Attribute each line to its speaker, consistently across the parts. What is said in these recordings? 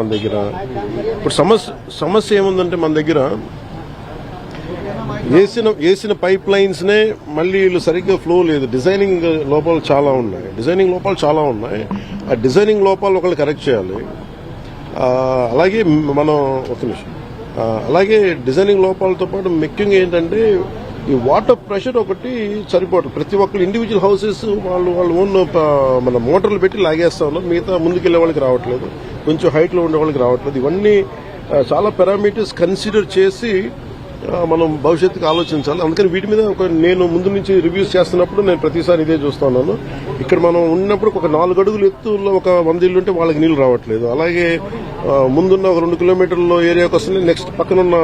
Speaker 1: మన దగ్గర. ఇప్పుడు సమస్య సమస్య ఏముందంటే మన దగ్గర వేసిన వేసిన పైప్ లైన్స్నే మళ్ళీ వీళ్ళు సరిగ్గా ఫ్లో లేదు. డిజైనింగ్ లోపాలు చాలా ఉన్నాయి. డిజైనింగ్ లోపాలు చాలా ఉన్నాయి. ఆ డిజైనింగ్ లోపాలు ఒకళ్ళు కరెక్ట్ చేయాలి. అలాగే మనం ఒక నిమిషం. అలాగే డిజైనింగ్ లోపాలతో పాటు ముఖ్యంగా ఏంటంటే ఈ వాటర్ ప్రెషర్ ఒకటి సరిపోవట్లేదు ప్రతి ఒక్కరు ఇండివిజువల్ హౌసెస్ వాళ్ళు వాళ్ళు ఓన్ మన మోటార్లు పెట్టి లాగేస్తా ఉన్నారు. మిగతా ముందుకెళ్ళే వాళ్ళకి రావట్లేదు. కొంచెం హైట్లో ఉండే వాళ్ళకి రావట్లేదు. ఇవన్నీ చాలా పారామీటర్స్ కన్సిడర్ చేసి మనం భవిష్యత్తుకు ఆలోచించాలి. అందుకని వీటి మీద ఒక నేను ముందు నుంచి రివ్యూస్ చేస్తున్నప్పుడు నేను ప్రతిసారి ఇదే చూస్తున్నాను ఇక్కడ మనం ఉన్నప్పుడు ఒక నాలుగు అడుగులు ఎత్తులో ఒక వంద ఇల్లు ఉంటే వాళ్ళకి నీళ్ళు రావట్లేదు. అలాగే ముందున్న ఒక రెండు కిలోమీటర్ల ఏరియాకి వస్తుంది నెక్స్ట్ పక్కనున్న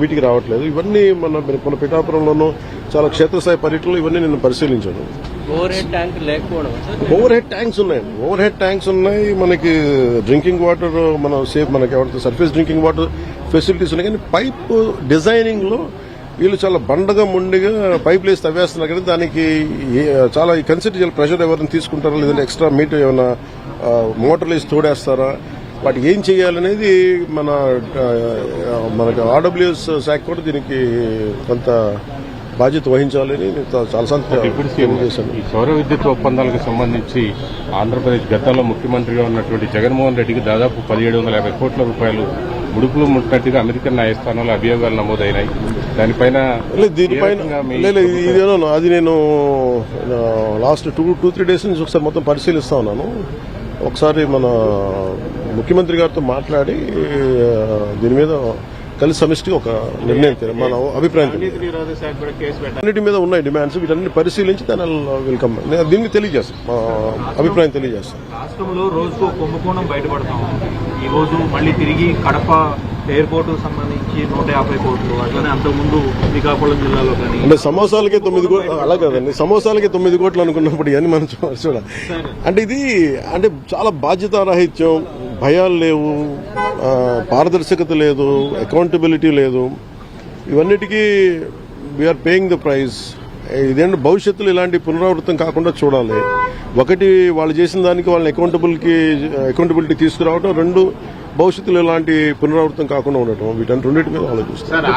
Speaker 1: వీటికి రావట్లేదు. ఇవన్నీ మన మన పిఠాపురంలోనూ చాలా క్షేత్రస్థాయి పర్యటనలు ఇవన్నీ నేను పరిశీలించాను.
Speaker 2: ఓవర్ హెడ్ ట్యాంక్ లేకపోవడం.
Speaker 1: ఓవర్ హెడ్ ట్యాంక్స్ ఉన్నాయి. ఓవర్ హెడ్ ట్యాంక్స్ ఉన్నాయి. మనకి డ్రింకింగ్ వాటర్ మన సేఫ్ మనకి ఎవరైతే సర్ఫేస్ డ్రింకింగ్ వాటర్ ఫెసిలిటీస్ ఉన్నాయి. కానీ పైప్ డిజైనింగ్లో వీళ్ళు చాలా బండగా ముండిగా పైప్ లేసి తవ్వేస్తున్నారు. కానీ దానికి చాలా కన్సిడర్ చేయాలి ప్రెషర్ ఎవరైనా తీసుకుంటారా? లేదంటే ఎక్స్ట్రా మీటర్ ఏమైనా ఆ, మోటార్లు వేసి తోడేస్తారా? వాటి ఏం చేయాలనేది మన మనకు మనకి ఆర్డబ్ల్యూఎస్ శాఖ కూడా దీనికి కొంత బాధ్యత వహించాలని నేను చాలాసార్లు తెలియజేశాను.
Speaker 3: ఈ సౌర విద్యుత్ ఒప్పందాలకు సంబంధించి ఆంధ్రప్రదేశ్ గతంలో ముఖ్యమంత్రిగా ఉన్నటువంటి జగన్మోహన్ రెడ్డికి దాదాపు పదిహేడు వందల యాభై కోట్ల రూపాయలు ముడుపులు ముట్టినట్టుగా అమెరికన్ న్యాయస్థానంలో అభియోగాలు నమోదైనాయి. దానిపైన
Speaker 1: లేదు దీనిపైన ఇదేనో అది నేను last two two three days నుంచి ఒకసారి మొత్తం పరిశీలిస్తా ఉన్నాను. ఒకసారి మన ముఖ్యమంత్రి గారితో మాట్లాడి దీని మీద కలిసి సమిష్టి ఒక నిర్ణయం మన అభిప్రాయం. అన్నిటి మీద ఉన్నాయి డిమాండ్స్ వీటన్ని పరిశీలించి దాని వెల్కమ్ దీన్ని తెలియజేస్తాం మా అభిప్రాయం తెలియజేస్తాం
Speaker 4: రాష్ట్రంలో రోజుకు కుంభకోణం బయటపడతాం. ఈ రోజు మళ్ళీ తిరిగి కడప ఎయిర్పోర్ట్ సంబంధించి నూట యాభై కోట్లు అట్లనే అంతకుముందు శ్రీకాకుళం జిల్లాలో కానీ.
Speaker 1: అంటే సమోసాలకే తొమ్మిది కోట్లు అలా కదండి. సమోసాలకే తొమ్మిది కోట్లు అనుకున్నప్పుడు ఇవన్నీ మనం చూడాలి అంటే ఇది అంటే చాలా బాధ్యతారాహిత్యం భయాలు లేవు పారదర్శకత లేదు అకౌంటబిలిటీ లేదు. ఇవన్నిటికీ వీఆర్ పేయింగ్ ద ప్రైజ్ ఇదేంటి భవిష్యత్తులో ఇలాంటి పునరావృతం కాకుండా చూడాలి. ఒకటి వాళ్ళు చేసిన దానికి వాళ్ళని అకౌంటబుల్కి అకౌంటబిలిటీ తీసుకురావడం రెండు భవిష్యత్తులో ఇలాంటి పునరావృతం కాకుండా ఉండటం వీటన్ని రెండింటి మీద ఆలోచిస్తారు